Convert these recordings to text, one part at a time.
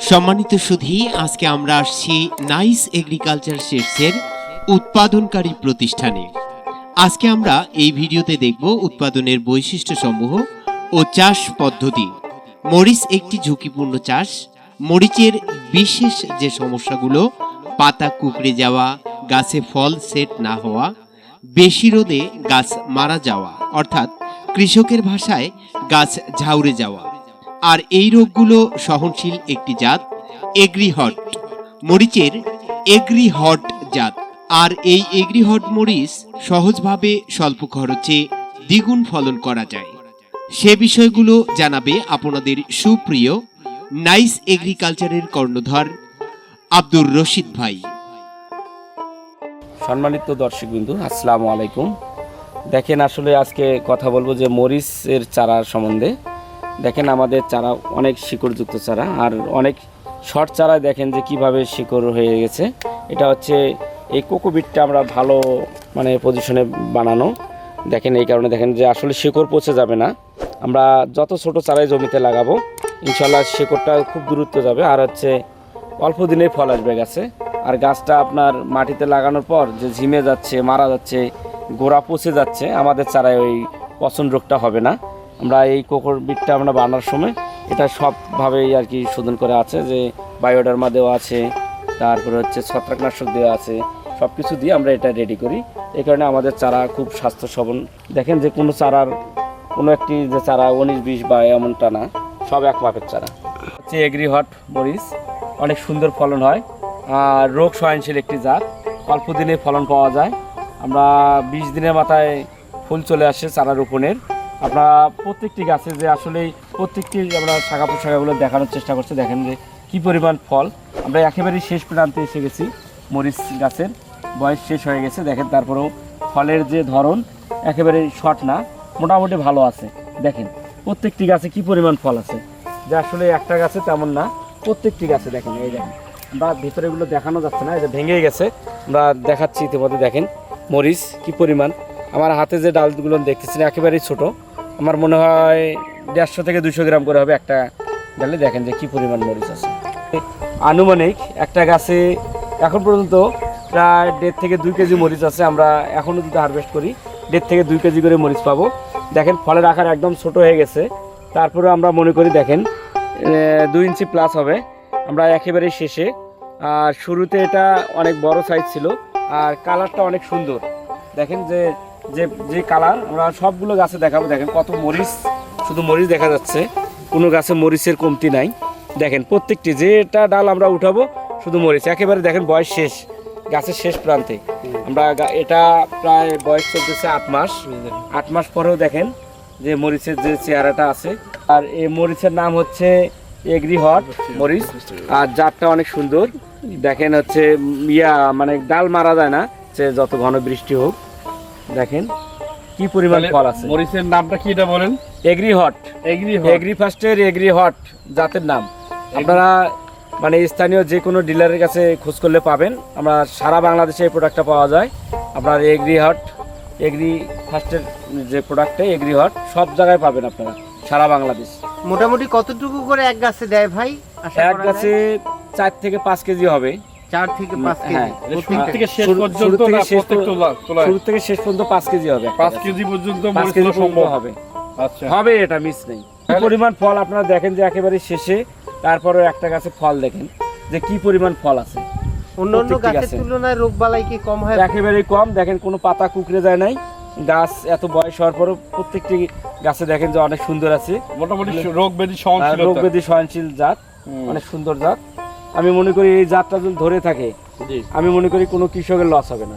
সম্মানিত সুধী, আজকে আমরা আসছি নাইস এগ্রিকালচার শেডসের উৎপাদনকারী প্রতিষ্ঠানে। আজকে আমরা এই ভিডিওতে দেখব উৎপাদনের বৈশিষ্ট্য সমূহ ও চাষ পদ্ধতি। মরিচ একটি ঝুঁকিপূর্ণ চাষ। মরিচের বিশেষ যে সমস্যাগুলো, পাতা কুকড়ে যাওয়া, গাছে ফল সেট না হওয়া, বেশি রোদে গাছ মারা যাওয়া, অর্থাৎ কৃষকের ভাষায় গাছ ঝাউরে যাওয়া। আর এই রোগগুলো সহনশীল একটি জাত, এগ্রিহট। মরিচের এগ্রিহট জাত। আর এই এগ্রিহট মরিচ সহজভাবে স্বল্প খরচে দ্বিগুণ ফলন করা যায়। সে বিষয়গুলো জানাবে আপনাদের সুপ্রিয় নাইস এগ্রিকালচারের কর্ণধর আব্দুর রশিদ ভাই। সম্মানিত দর্শকবিন্দু, আসসালামু আলাইকুম। দেখেন, আসলে আজকে কথা বলব যে মরিচের চারার সম্বন্ধে। দেখেন আমাদের চারা অনেক শিকড়যুক্ত চারা, আর অনেক শর্ট চারায় দেখেন যে কীভাবে শিকড় হয়ে গেছে। এটা হচ্ছে এই কোকোবিটটা আমরা ভালো মানে পজিশনে বানানো। দেখেন এই কারণে দেখেন যে আসলে শিকড় পচে যাবে না। আমরা যত ছোট চারাই জমিতে লাগাবো ইনশাল্লাহ শিকড়টা খুব দূরত্ব যাবে। আর হচ্ছে অল্প দিনেই ফল আসবে গাছে। আর গাছটা আপনার মাটিতে লাগানোর পর যে ঝিমে যাচ্ছে, মারা যাচ্ছে, গোড়া পচে যাচ্ছে, আমাদের চারায় ওই পচন রোগটা হবে না। আমরা এই কোকর বিটটা আমরা বানানোর সময় এটা সবভাবেই আর কি শোধন করে আছে যে বায়োডার্মা দেওয়া আছে, তারপরে হচ্ছে ছত্রাকনাশক দেওয়া আছে সব কিছু দিয়ে আমরা এটা রেডি করি। এই কারণে আমাদের চারা খুব স্বাস্থ্য সবল দেখেন যে কোনো চারার, কোনো একটি যে চারা উনিশ, বিশ বা এমনটা না, সব এক মাপের চারা। হচ্ছে এগ্রি হট মরিচ, অনেক সুন্দর ফলন হয়। আর রোগ সহনশীল একটি জাত, অল্প দিনে ফলন পাওয়া যায়। আমরা বিশ দিনের মাথায় ফুল চলে আসে চারা রোপণের। আমরা প্রত্যেকটি গাছে যে আসলে প্রত্যেকটি আমরা শাখা পোশাখাগুলো দেখানোর চেষ্টা করছি, দেখেন যে কী পরিমাণ ফল। আমরা একেবারেই শেষ প্রান্তে এসে গেছি মরিচ গাছের, বয়স শেষ হয়ে গেছে, দেখেন তারপরেও ফলের যে ধরন একেবারে শর্ট না, মোটামুটি ভালো আছে। দেখেন, প্রত্যেকটি গাছে কি পরিমাণ ফল আছে? যে আসলে একটা গাছে তেমন না, প্রত্যেকটি গাছে দেখেন, এই দেখেন। আমরা ভিতরে এগুলো দেখানো যাচ্ছে না এটা ভেঙে গেছে। আমরা দেখাচ্ছি ইতিমধ্যে, দেখেন মরিচ কি পরিমাণ। আমার হাতে যে ডালগুলো দেখতেছি একেবারেই ছোট। আমার মনে হয় দেড়শো থেকে দুশো গ্রাম করে হবে একটা ডালে দেখেন যে কি পরিমাণ মরিচ আছে। আনুমানিক একটা গাছে এখন পর্যন্ত প্রায় দেড় থেকে দুই কেজি মরিচ আছে। আমরা এখনও যদি হারভেস্ট করি, দেড় থেকে দুই কেজি করে মরিচ পাবো। দেখেন ফলের আকার একদম ছোট হয়ে গেছে। তারপরে আমরা মনে করি, দেখেন দুই ইঞ্চি প্লাস হবে। আমরা একেবারে শেষে। আর শুরুতে এটা অনেক বড় সাইজ ছিল, আর কালারটা অনেক সুন্দর। দেখেন যে যে যে কালার আমরা সবগুলো গাছে দেখাবো। দেখেন কত মরিচ, শুধু মরিচ দেখা যাচ্ছে। কোনো গাছে মরিচের কমতি নাই। দেখেন প্রত্যেকটি যেটা ডাল আমরা উঠাবো, শুধু মরিচ। একেবারে দেখেন বয়স শেষ, গাছের শেষ প্রান্তে। আমরা এটা প্রায় বয়স চলতেছে আট মাস। আট মাস পরেও দেখেন যে মরিচের যে চেহারাটা আছে। আর এই মরিচের নাম হচ্ছে এগ্রি হট মরিচ। আর জাতটা অনেক সুন্দর। দেখেন হচ্ছে ইয়া মানে ডাল মারা যায় না যে যত ঘন বৃষ্টি হোক। দেখেন কি পরিমাণ ফল আছে। মরিচের নামটা কি এটা বলেন? এগ্রি হট এগ্রি এগ্রি ফার্স্টের এগ্রি হট জাতের নাম। আপনারা মানে স্থানীয় যে কোনো ডিলারের কাছে খোঁজ করলে পাবেন। আমরা সারা বাংলাদেশে এই প্রোডাক্টটা পাওয়া যায়। আপনার এগ্রি হট এগ্রি ফার্স্টের যে প্রোডাক্টটা এগ্রি হট সব জায়গায় পাবেন আপনারা সারা বাংলাদেশ। মোটামুটি কতটুকু করে এক গাছে দেয় ভাই? এক গাছে চার থেকে পাঁচ কেজি হবে। চার থেকে পাঁচ হ্যাঁ, কেজি। প্রত্যেকটা। থেকে শেষ পর্যন্ত শুরু থেকে শেষ পর্যন্ত পাঁচ কেজি হবে। পাঁচ কেজি পর্যন্ত পাঁচ কেজি সম্ভব। হবে। আচ্ছা। হবে এটা মিস নেই। পরিমাণ ফল আপনারা দেখেন যে একেবারে শেষে তারপরে একটা গাছে ফল দেখেন যে কি পরিমাণ ফল আছে। অন্য অন্য গাছের তুলনায় রোগ বালাই কি কম হয়? একেবারেই কম। দেখেন কোনো পাতা কুকড়ে যায় নাই। গাছ এত বয়স হওয়ার পরও প্রত্যেকটি গাছে দেখেন যে অনেক সুন্দর আছে। মোটামুটি রোগ ব্যাধি রোগ ব্যাধি সহনশীল জাত অনেক সুন্দর জাত। আমি মনে করি এই জাতটা যদি ধরে থাকে আমি মনে করি কোনো কৃষকের লস হবে না।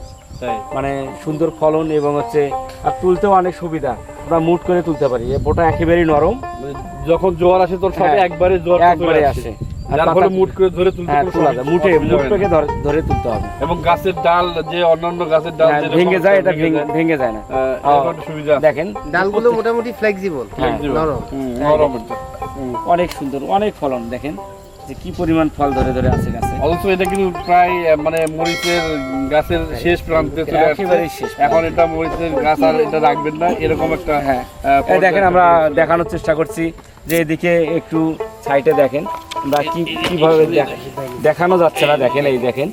মানে সুন্দর ফলন এবং হচ্ছে আর তুলতেও অনেক সুবিধা। আমরা মুট করে তুলতে পারি। বোটা একেবারেই নরম। মানে যখন জোয়ার আসে তোর সব হ্যাঁ, একবারে জোয়ার একবারে আসে। আর যার পাতা- ফলে মুট করে ধরে তুলতে কোনো তোলা সমস্যা- যায় মুটে অসুবিধা মুট না। থেকে ধরে- ধরে তুলতে হবে। এবং গাছের ডাল যে অন্যান্য গাছের ডাল ভেঙে যায় এটা ভেঙে ভেঙে যায়, না। আহ, এরকম একটা সুবিধা দেখেন। ডালগুলো মোটামুটি ফ্লেক্সিবল নরম। নরম। অনেক সুন্দর অনেক ফলন দেখেন। যে কি পরিমাণ ফল ধরে ধরে আছে গাছে? অথচ এটা কিন্তু প্রায় মানে মরিচের গাছের শেষ প্রান্তে চলে আসছে। শেষ এখন এটা মরিচের গাছ আর এটা রাখবেন না এরকম একটা হ্যাঁ। দেখেন আমরা দেখানোর চেষ্টা করছি যে এদিকে একটু সাইডে দেখেন। আমরা কি কীভাবে দেখ- দেখানো যাচ্ছে না দেখেন এই দেখেন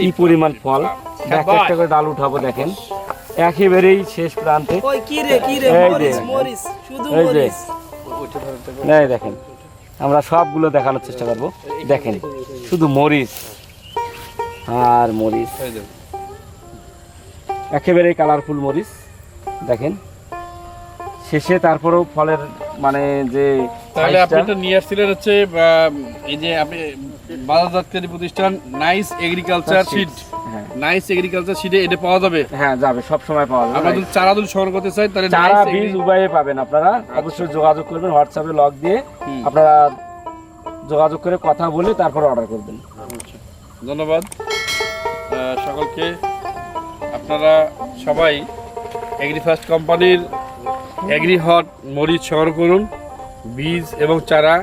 কি পরিমাণ ফল। এক একটা করে ডাল উঠাবো দেখেন। একেবারেই শেষ প্রান্তে। কি রে কি রে এই যে। মরিস মরিস শুধু এই যে। এই দেখেন। আমরা সবগুলো দেখানোর চেষ্টা করব। দেখেন শুধু মরিচ আর মরিচ। এই একেবারে কালারফুল মরিচ দেখেন। শেষে তারপরেও ফলের মানে যে তাহলে আপনি তো নিয়ে আসছিলেন হচ্ছে এই যে আপনি বাজারজাতকারী প্রতিষ্ঠান nice agriculture seed nice agriculture সিডে এটা পাওয়া যাবে? হ্যাঁ যাবে সব সময় পাওয়া যাবে। আমরা যদি চারা যদি সংগ্রহ করতে চাই তাহলে চারা বীজ উভয়ে পাবেন আপনারা। অবশ্যই যোগাযোগ করবেন হোয়াটসঅ্যাপে লগ দিয়ে আপনারা যোগাযোগ করে কথা বলে তারপর অর্ডার করবেন। ধন্যবাদ। সকলকে। আপনারা সবাই এগ্রিফাস্ট কোম্পানির এগ্রি হট মরিচ সংগ্রহ করুন। বীজ এবং চারা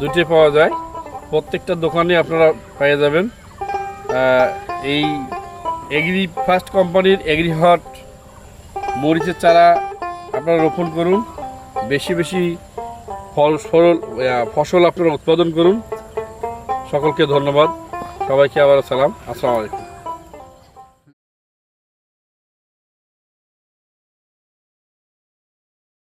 দুটি পাওয়া যায়। প্রত্যেকটা দোকানে আপনারা পেয়ে যাবেন। এই এগ্রি ফার্স্ট কোম্পানির এগ্রি হট মরিচের চারা আপনারা রোপণ করুন। বেশি বেশি ফল, সরল ফসল আপনারা উৎপাদন করুন। সকলকে ধন্যবাদ। সবাইকে আবার সালাম। আসসালামু আলাইকুম।